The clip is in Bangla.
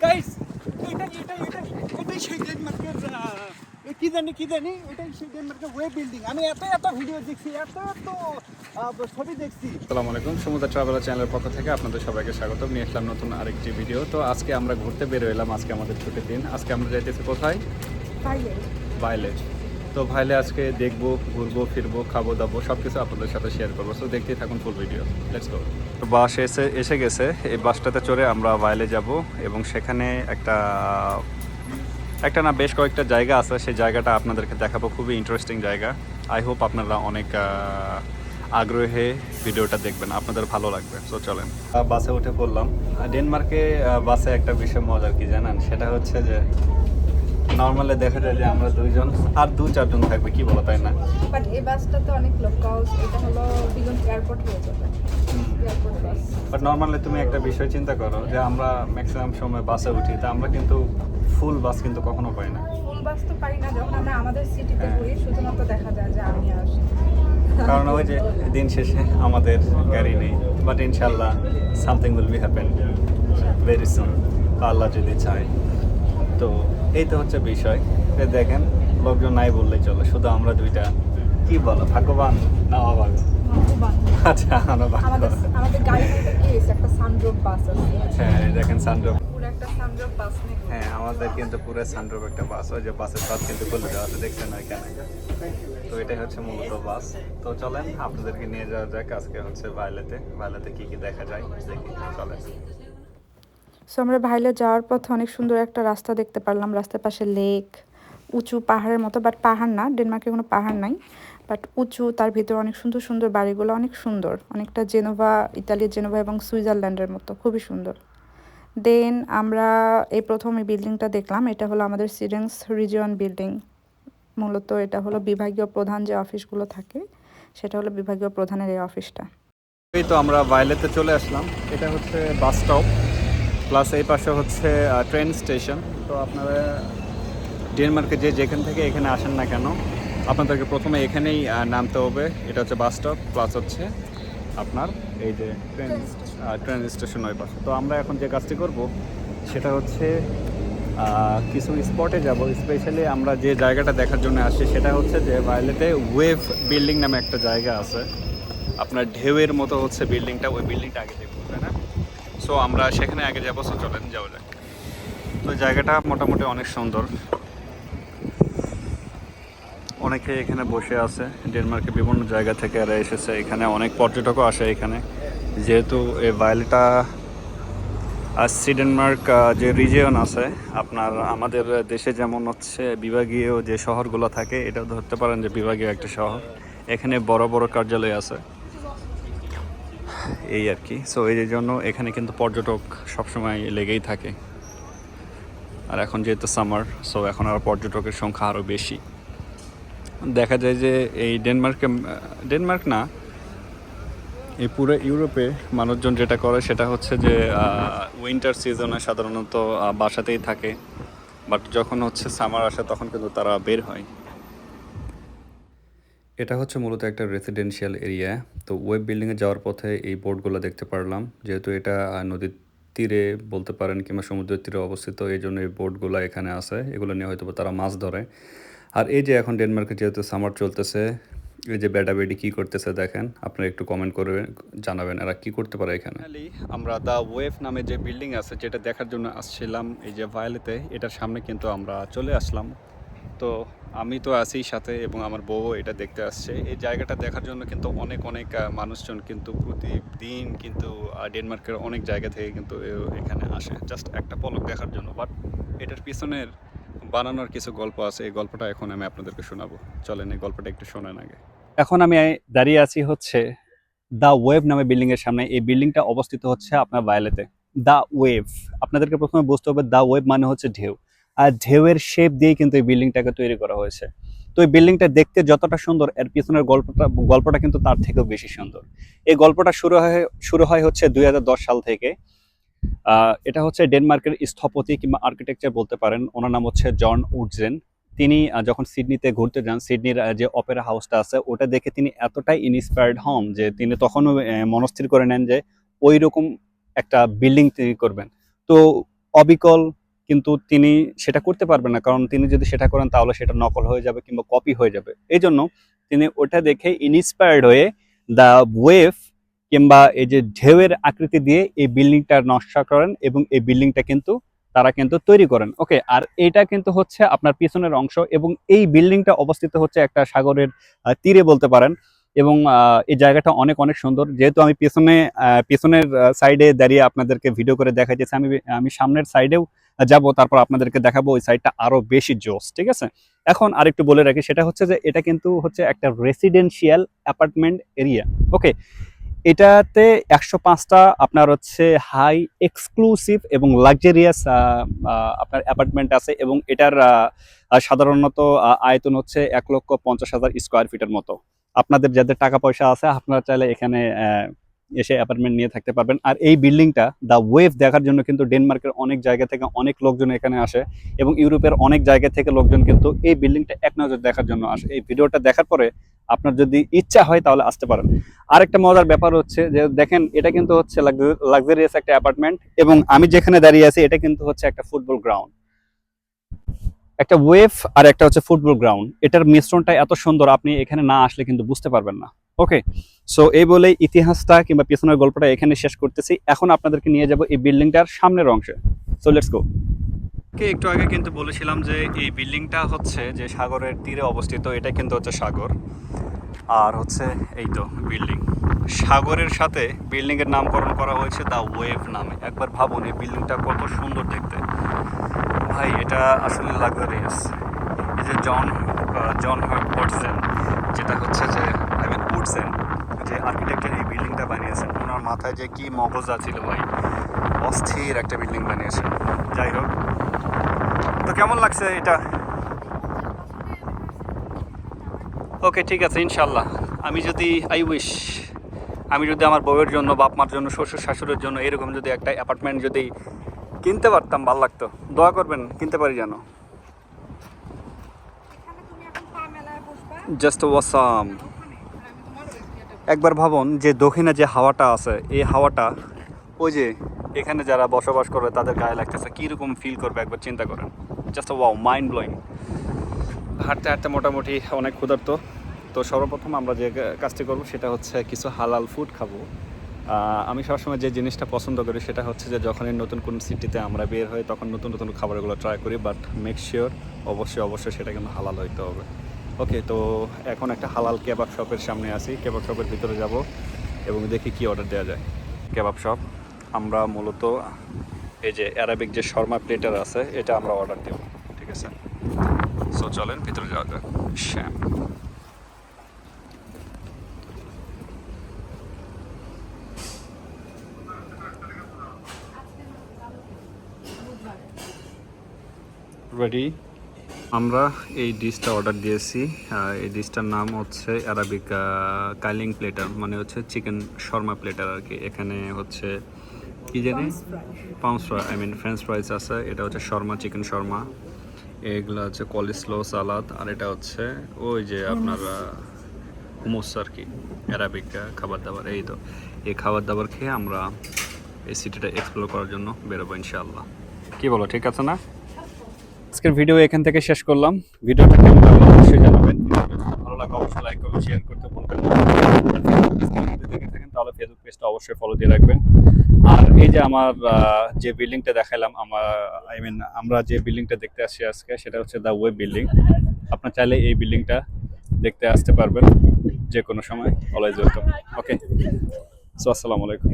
গাইস এটা এটা এটা এটাই সেই ডেনমার্কের কি জানি কি জানি এটাই সেই ডেনমার্কের ওয়েব বিল্ডিং আমি এত এত ভিডিও দেখছি এত এত ছবি দেখছি। আসসালামু আলাইকুম সমুদ্র ট্রাভেলার চ্যানেলের পক্ষ থেকে আপনাদের সবাইকে স্বাগত নিয়ে আসলাম নতুন আরেকটি ভিডিও তো আজকে আমরা ঘুরতে বের এলাম আজকে আমাদের ছুটির দিন। আজকে আমরা যাইতেছি কোথায়? ভাইলে তো ভাইলে আজকে দেখব, ঘুরবো, ফিরবো, খাব, দাবো সব কিছু আপনাদের সাথে শেয়ার করব। তো দেখতেই থাকুন ফুল ভিডিও লেটস গো বাস এসে এসে গেছে। এই বাসটাতে চড়ে আমরা ভাইলে যাব এবং সেখানে একটা একটা না বেশ কয়েকটা জায়গা আছে। সেই জায়গাটা আপনাদেরকে দেখাবো। খুবই ইন্টারেস্টিং জায়গা। আই হোপ আপনারা অনেক আগ্রহে ভিডিওটা দেখবেন। আপনাদের ভালো লাগবে। তো চলেন। বাসে উঠে পড়লাম। ডেনমার্কে বাসে একটা বিষয় মজার, কি জানেন? সেটা হচ্ছে যে নর্মালি দেখা যায় যে আমরা দুইজন আর দু চারজন থাকবে কি বলো তাই না? বাট এই বাসটাতে অনেক লোক কজ এটা হলো দিগন্ত এয়ারপোর্ট হয়ে যাবে। বাট নর্মালি তুমি একটা বিষয় চিন্তা করো যে আমরা ম্যাক্সিমাম সময় বাসে উঠি তা আমরা কিন্তু ফুল বাস কিন্তু কখনো পাই না। ফুল বাস তো পাই না যখন আমরা আমাদের সিটিতে হ্যাঁ। ঘুরি শুধুমাত্র দেখা যায় যে আমি আসি কারণ ওই যে দিন শেষে আমাদের গাড়ি নেই বাট ইনশাল্লাহ something will be happen very soon আল্লাহ যদি চায়। তো এই তো হচ্ছে বিষয়। এ দেখেন লোকজন নাই বললেই চলো। শুধু আমরা দুইটা। কি বলো ভাগ্যবান না অভাগ আচ্ছা আমরা ভাগ্যবান। আমাদের গাড়ির কি একটা সানড্রোপ বাস আছে। হ্যাঁ দেখেন সানড্রপ বাস। হ্যাঁ আমাদের কিন্তু পুরো সানড্রপ একটা বাস ওই যে বাসের সাথ কিন্তু খুলে দেওয়া আছে দেখছেন তো এটাই হচ্ছে মূলত বাস তো চলেন আপনাদেরকে নিয়ে যাওয়া যাক আজকে হচ্ছে ভাইলেতে। ভাইলেতে কি কি দেখা যায় দেখি চলেন। সো আমরা ভাইলে যাওয়ার পথে অনেক সুন্দর একটা রাস্তা দেখতে পারলাম। রাস্তার পাশে লেক উঁচু পাহাড়ের মতো বাট পাহাড় না ডেনমার্কে কোনো পাহাড় নাই। বাট উঁচু, তার ভিতরে অনেক সুন্দর সুন্দর বাড়িগুলো অনেক সুন্দর। অনেকটা জেনোভা ইতালির জেনোভা এবং সুইজারল্যান্ডের মতো, খুবই সুন্দর। দেন আমরা এই প্রথম এই বিল্ডিংটা দেখলাম, এটা হলো আমাদের সিডেন্স রিজিয়ন বিল্ডিং মূলত এটা হলো বিভাগীয় প্রধান যে অফিসগুলো থাকে, সেটা হলো বিভাগীয় প্রধানের এই অফিসটা এই তো আমরা ভাইলেতে চলে আসলাম। এটা হচ্ছে বাস স্টপ প্লাস এই পাশে হচ্ছে ট্রেন স্টেশন তো আপনারা ডেনমার্কে যে যেখান থেকে এখানে আসেন না কেন আপনাদেরকে প্রথমে এখানেই নামতে হবে। এটা হচ্ছে বাস স্টপ প্লাস হচ্ছে আপনার এই যে ট্রেন ট্রেন স্টেশন ওই পাশে। তো আমরা এখন যে কাজটি করব সেটা হচ্ছে কিছু স্পটে যাব। স্পেশালি আমরা যে জায়গাটা দেখার জন্য আসি সেটা হচ্ছে যে ভাইলেতে ওয়েভ বিল্ডিং নামে একটা জায়গা আছে। আপনার ঢেউয়ের মতো হচ্ছে বিল্ডিংটা ওই বিল্ডিংটা আগে দেখব তাই না? সো আমরা সেখানে আগে যাব সো চলেন যাওয়া যাক। তো জায়গাটা মোটামুটি অনেক সুন্দর। অনেকে এখানে বসে আছে ডেনমার্কের বিভিন্ন জায়গা থেকে এরা এসেছে। এখানে অনেক পর্যটকও আসে এখানে। যেহেতু এই ভাইলটা আর সিডেনমার্ক আহ, যে রিজিয়ন আছে আপনার আমাদের দেশে যেমন হচ্ছে বিভাগীয় যে শহরগুলো থাকে এটাও ধরতে পারেন যে বিভাগীয় একটা শহর। এখানে বড় বড় কার্যালয় আছে। এই আর কি। সো এই জন্য এখানে কিন্তু পর্যটক সবসময় লেগেই থাকে। আর এখন যেহেতু সামার সো এখন আর পর্যটকের সংখ্যা আরও বেশি। দেখা যায় যে এই ডেনমার্কে ডেনমার্ক না, এই পুরো ইউরোপে মানুষজন যেটা করে সেটা হচ্ছে যে উইন্টার সিজনে সাধারণত বাসাতেই থাকে। বাট যখন হচ্ছে সামার আসে, তখন কিন্তু তারা বের হয়। এটা হচ্ছে মূলত একটা রেসিডেন্সিয়াল এরিয়া তো ওয়েব বিল্ডিংয়ে যাওয়ার পথে এই বোর্ডগুলো দেখতে পারলাম। যেহেতু এটা নদীর তীরে বলতে পারেন কিংবা সমুদ্রের তীরে অবস্থিত এই জন্য এই বোর্ডগুলো এখানে আছে। এগুলো নিয়ে হয়তো তারা মাছ ধরে। আর এই যে এখন ডেনমার্কে যেহেতু সামার চলতেছে, এই যে বেডা বেডি কী করতেছে দেখেন, আপনারা একটু কমেন্ট করে জানাবেন এরা কি করতে পারে এখানে। আমরা দ্য ওয়েভ নামে যে বিল্ডিং আছে, যেটা দেখার জন্য আসছিলাম এই যে ভায়োলেতে এটার সামনে কিন্তু আমরা চলে আসলাম। তো আমি তো আছি সাথে এবং আমার বউ এটা দেখতে আসছে। এই জায়গাটা দেখার জন্য কিন্তু অনেক অনেক মানুষজন কিন্তু প্রতিদিন কিন্তু ডেনমার্কের অনেক জায়গা থেকে কিন্তু এখানে আসে। জাস্ট একটা পলক দেখার জন্য। বাট এটার পিছনের বানানোর কিছু গল্প আছে। এই গল্পটা এখন আমি আপনাদেরকে শোনাবো। চলেন, এই গল্পটা একটু শোনেন আগে। এখন আমি দাঁড়িয়ে আছি হচ্ছে দ্য ওয়েভ নামে বিল্ডিং এর সামনে। এই বিল্ডিংটা অবস্থিত হচ্ছে আপনার বায়োলেতে দ্য ওয়েভ আপনাদেরকে প্রথমে বুঝতে হবে দ্য ওয়েভ মানে হচ্ছে ঢেউ। আর ঢেউয়ের শেপ দিয়ে কিন্তু এই বিল্ডিংটাকে তৈরি করা হয়েছে। তো এই বিল্ডিংটা দেখতে যতটা সুন্দর, এর পিছনের গল্পটা গল্পটা কিন্তু তার থেকেও বেশি সুন্দর। এই গল্পটা শুরু হয় শুরু হয় হচ্ছে দুই হাজার দশ সাল থেকে। এটা হচ্ছে ডেনমার্কের স্থপতি কিংবা আর্কিটেকচার বলতে পারেন। ওনার নাম হচ্ছে জন উডজেন। তিনি যখন সিডনিতে ঘুরতে যান, সিডনির যে অপেরা হাউসটা আছে, ওটা দেখে তিনি এতটাই ইন্সপায়ার্ড হন যে তিনি তখনও মনস্থির করে নেন যে ওই রকম একটা বিল্ডিং তৈরি করবেন। তো অবিকল কিন্তু তিনি সেটা করতে পারবেন না। কারণ তিনি যদি সেটা করেন, তাহলে সেটা নকল হয়ে যাবে কিংবা কপি হয়ে যাবে। এই জন্য তিনি ওটা দেখে ইন্সপায়ার্ড হয়ে দ্য ওয়েভ কিংবা এই যে ঢেউয়ের আকৃতি দিয়ে এই বিল্ডিংটা নকশা করেন এবং এই বিল্ডিংটা কিন্তু তারা কিন্তু তৈরি করেন। ওকে, আর এটা কিন্তু হচ্ছে আপনার পিছনের অংশ এবং এই বিল্ডিংটা অবস্থিত হচ্ছে একটা সাগরের তীরে বলতে পারেন। এবং এই জায়গাটা অনেক অনেক সুন্দর। যেহেতু আমি পেছনে পেছনের সাইডে দাঁড়িয়ে আপনাদেরকে ভিডিও করে দেখাইতেছি, আমি আমি সামনের সাইডেও যাব, তারপর আপনাদেরকে দেখাবো ওই সাইডটা আরও বেশি জোস, ঠিক আছে? এখন আরেকটু বলে রাখি, সেটা হচ্ছে যে এটা কিন্তু হচ্ছে একটা রেসিডেন্সিয়াল অ্যাপার্টমেন্ট এরিয়া ওকে এটাতে একশো পাঁচটা আপনার হচ্ছে হাই এক্সক্লুসিভ এবং লাক্সারিয়াস আপনার অ্যাপার্টমেন্ট আছে এবং এটার সাধারণত আয়তন হচ্ছে এক লক্ষ পঞ্চাশ হাজার স্কোয়ার ফিটের মতো। আপনাদের যাদের টাকা পয়সা আছে, আপনারা চাইলে এখানে এসে অ্যাপার্টমেন্ট নিয়ে থাকতে পারবেন। আর এই বিল্ডিংটা দ্য ওয়েভ দেখার জন্য কিন্তু ডেনমার্কের অনেক জায়গা থেকে অনেক লোকজন এখানে আসে এবং ইউরোপের অনেক জায়গা থেকে লোকজন কিন্তু এই বিল্ডিংটা এক নজর দেখার জন্য আসে। এই ভিডিওটা দেখার পরে আপনার যদি ইচ্ছা হয় তাহলে আসতে পারেন। আরেকটা মজার ব্যাপার হচ্ছে যে দেখেন, এটা কিন্তু হচ্ছে লাক্সারিয়াস একটা অ্যাপার্টমেন্ট এবং আমি যেখানে দাঁড়িয়ে আছি, এটা কিন্তু হচ্ছে একটা ফুটবল গ্রাউন্ড একটা ওয়েভ আর একটা হচ্ছে ফুটবল গ্রাউন্ড এটার মিশ্রণটা এত সুন্দর, আপনি এখানে না আসলে কিন্তু বুঝতে পারবেন না। ওকে সো এই বলে ইতিহাসটা কিংবা পেছনের গল্পটা এখানে শেষ করতেছি। এখন আপনাদেরকে নিয়ে যাব এই বিল্ডিংটার সামনের অংশে। সো লেটস গো কে একটু আগে কিন্তু বলেছিলাম যে এই বিল্ডিংটা হচ্ছে যে সাগরের তীরে অবস্থিত, এটা কিন্তু হচ্ছে সাগর। আর হচ্ছে এই তো বিল্ডিং। সাগরের সাথে বিল্ডিংয়ের নামকরণ করা হয়েছে দ্য ওয়েভ নামে। একবার ভাবুন, এই বিল্ডিংটা কত সুন্দর দেখতে। ভাই, এটা আসলে লাক্সারিয়াস এই যে জন জন পটসেন যেটা হচ্ছে যে আই মিন উডসেন যে আর্কিটেক্টের এই বিল্ডিংটা বানিয়েছেন, ওনার মাথায় যে কি মগজা ছিল ভাই। অস্থির একটা বিল্ডিং বানিয়েছেন। যাই হোক। তো কেমন লাগছে এটা? ওকে ঠিক আছে ইনশাল্লাহ আমি যদি আই উইশ আমি যদি আমার বউয়ের জন্য বাপ মার জন্য শ্বশুর শাশুড়ের জন্য এরকম যদি একটা অ্যাপার্টমেন্ট যদি কিনতে পারতাম ভালো লাগতো। দোয়া করবেন কিনতে পারি যেন। জাস্ট ওয়াসাম একবার ভাবুন যে দক্ষিণে যে হাওয়াটা আছে এই হাওয়াটা ওই যে এখানে যারা বসবাস করবে তাদের গায়ে লাগতেছে কীরকম ফিল করবে একবার চিন্তা করেন। জাস্ট ওয়াও মাইন্ড ব্লোয়িং হাঁটতে হাঁটতে মোটামুটি অনেক ক্ষুধার্ত। তো সর্বপ্রথম আমরা যে কাজটি করব সেটা হচ্ছে কিছু হালাল ফুড খাব। আমি সবসময় যে জিনিসটা পছন্দ করি সেটা হচ্ছে যে যখনই নতুন কোন সিটিতে আমরা বের হই তখন নতুন নতুন খাবারগুলো ট্রাই করি বাট মেক শিওর অবশ্যই অবশ্যই সেটা কিন্তু হালাল হইতে হবে। ওকে তো এখন একটা হালাল কেবাব শপের সামনে আছি। কেবাব শপের ভিতরে যাব এবং দেখি কি অর্ডার দেওয়া যায়। কেবাব শপ আমরা মূলত এই যে অ্যারাবিক যে শর্মা প্লেটার আছে, এটা আমরা অর্ডার দেব। ঠিক আছে? সো চলেন, ভিতরে যাওয়া যাক। শ্যাম রেডি আমরা এই ডিশটা অর্ডার দিয়েছি। এই ডিশটার নাম হচ্ছে অ্যারাবিক কাইলিং প্লেটার মানে হচ্ছে চিকেন শর্মা প্লেটার আর কি এখানে হচ্ছে কি জানি? Pounce fry I mean French fries আছে। এটা হচ্ছে শর্মা চিকেন শর্মা। এগুলো হচ্ছে কলিস্লো সালাদ আর এটা হচ্ছে ওই যে আপনার হুমুস আর কি অ্যারাবিক খাবার দাবার এই তো এই খাবার দাবার খেয়ে আমরা এই সিটিটা এক্সপ্লোর করার জন্য বেরোবো ইনশাআল্লাহ। কি বলো ঠিক আছে না? আজকের ভিডিও এখান থেকে শেষ করলাম। ভিডিওটা কেমন লাগল অবশ্যই জানাবেন। ভালো লাগলে অবশ্যই লাইক করবেন শেয়ার করতে বলবেন দেখে থাকেন তাহলে ফেসবুক পেজটা অবশ্যই ফলো দিয়ে রাখবেন। আর এই যে আমার যে বিল্ডিংটা দেখালাম আমার আই মিন আমরা যে বিল্ডিংটা দেখতে আসছি আজকে সেটা হচ্ছে দ্য ওয়েব বিল্ডিং আপনার চাইলে এই বিল্ডিংটা দেখতে আসতে পারবেন যে কোনো সময়। অলওয়েজ ওয়েলকাম ওকে সো আসসালামু আলাইকুম।